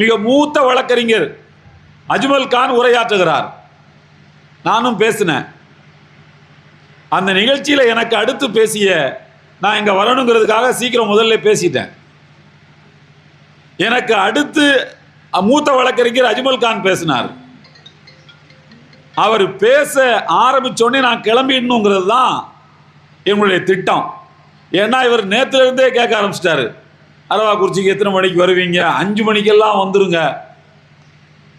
மிக மூத்த வழக்கறிஞர் அஜ்மல் கான் உரையாற்றுகிறார். நானும் பேசினேன். அந்த நிகழ்ச்சியில் எனக்கு அடுத்து பேசிய நான் இங்கே வரணுங்கிறதுக்காக சீக்கிரம் முதல்ல பேசிட்டேன். எனக்கு அடுத்து மூத்த வழக்கறிஞர் அஜ்மல் கான் பேசினார். அவர் பேச ஆரம்பிச்சோடனே நான் கிளம்பிடணுங்கிறது தான் எங்களுடைய திட்டம். ஏன்னா இவர் நேற்றுலேருந்தே கேட்க ஆரம்பிச்சிட்டாரு. அரவாக்குறிச்சிக்கு எத்தனை மணிக்கு வருவீங்க? அஞ்சு மணிக்கெல்லாம் வந்துருங்க.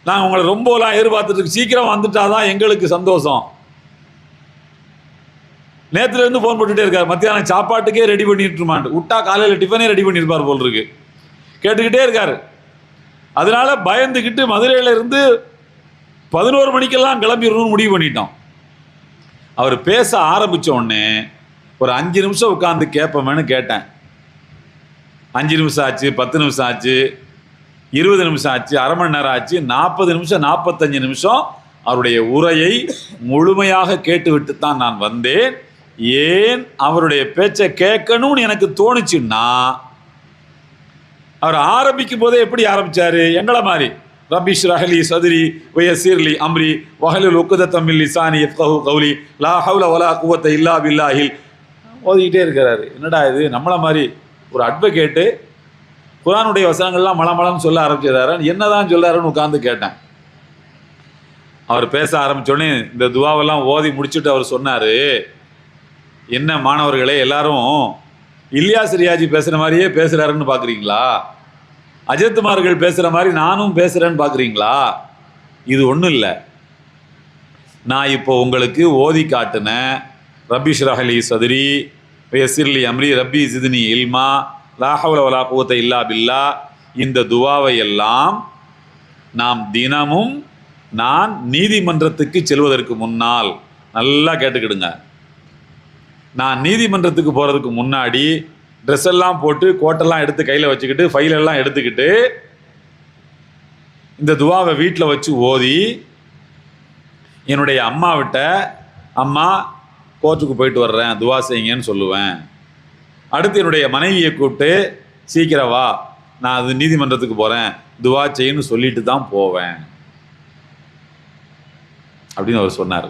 நான் உங்களை ரொம்பலாம் எதிர்பார்த்துட்டு சீக்கிரம் சீக்கிரம் வந்துட்டாதான் எங்களுக்கு சந்தோஷம். நேற்றுலேருந்து ஃபோன் போட்டுகிட்டே இருக்கார். மத்தியானம் சாப்பாட்டுக்கே ரெடி பண்ணிட்டுருமான் விட்டா காலையில் டிஃபனே ரெடி பண்ணியிருப்பார் போல் இருக்கு கேட்டுக்கிட்டே இருக்கார். அதனால பயந்துக்கிட்டு மதுரையிலேருந்து பதினோரு மணிக்கெல்லாம் கிளம்பிடணும்னு முடிவு பண்ணிட்டோம். அவர் பேச ஆரம்பித்த உடனே ஒரு அஞ்சு நிமிஷம் உட்காந்து கேட்போமேனு கேட்டேன். அஞ்சு நிமிஷம் ஆச்சு பத்து நிமிஷம் ஆச்சு இருபது நிமிஷம் ஆச்சு அரை மணி நேரம் ஆச்சு நாற்பது நிமிஷம் நாற்பத்தஞ்சு நிமிஷம் அவருடைய உரையை முழுமையாக கேட்டுவிட்டு தான் நான் வந்தேன். ஏன் அவருடைய பேச்சை கேட்கணும்னு எனக்கு தோணுச்சுன்னா அவர் ஆரம்பிக்கும் போதே எப்படி ஆரம்பிச்சாரு? எங்களை மாதிரி. ரபிஷ் ரஹலி சதுரி வயசீர்லி அம்ரி வஹலுல் உக்குத தமிழ் லிசானி எஃப்கஹு கௌலி லா ஹவுல வலா குவத்தை இல்லா பில்லாஹில். ஓதிக்கிட்டே இருக்கிறாரு. என்னடா இது? நம்மளை மாதிரி ஒரு அட்வொகேட்டு குரானுடைய வசனங்கள்லாம் மலமலன்னு சொல்ல ஆரம்பிச்சிருந்தாரு என்னதான் சொல்கிறாருன்னு உட்காந்து கேட்டேன். அவர் பேச ஆரம்பித்தோடனே இந்த துவாவெல்லாம் ஓதி முடிச்சுட்டு அவர் சொன்னார். என்ன மாணவர்களே எல்லாரும் இலியாஸ் ரியாஜி பேசுகிற மாதிரியே பேசுகிறாருன்னு பார்க்குறீங்களா அஜித்குமார்கள் பேசுகிற மாதிரி நானும் பேசுகிறேன்னு பார்க்குறீங்களா இது ஒன்றும் இல்லை. நான் இப்போ உங்களுக்கு ஓதி காட்டின ரபிஷ் ரஹலி சதுரி எசிர்லி அம்ரி ரப்பி சிதினி இல்மா லாஹவுல வலா குவத்தை இல்லா பில்லா. இந்த துவாவை எல்லாம் நாம் தினமும் நான் நீதிமன்றத்துக்கு செல்வதற்கு முன்னால் நல்லா கேட்டுக்கிடுங்க. நான் நீதிமன்றத்துக்கு போகிறதுக்கு முன்னாடி ட்ரெஸ் எல்லாம் போட்டு கோட்டெல்லாம் எடுத்து கையில் வச்சுக்கிட்டு ஃபைலெல்லாம் எடுத்துக்கிட்டு இந்த துவாவை வீட்டில் வச்சு ஓதி என்னுடைய அம்மாவிட்ட அம்மா கோர்ட்டுக்கு போயிட்டு வர்றேன் துவா செய்யுங்கன்னு சொல்லுவேன். அடுத்து என்னுடைய மனைவியை கூப்பிட்டு சீக்கிரம் வா நான் அது நீதிமன்றத்துக்கு போகிறேன் துவா செய்யுன்னு சொல்லிட்டு தான் போவேன். அப்படின்னு அவர் சொன்னார்.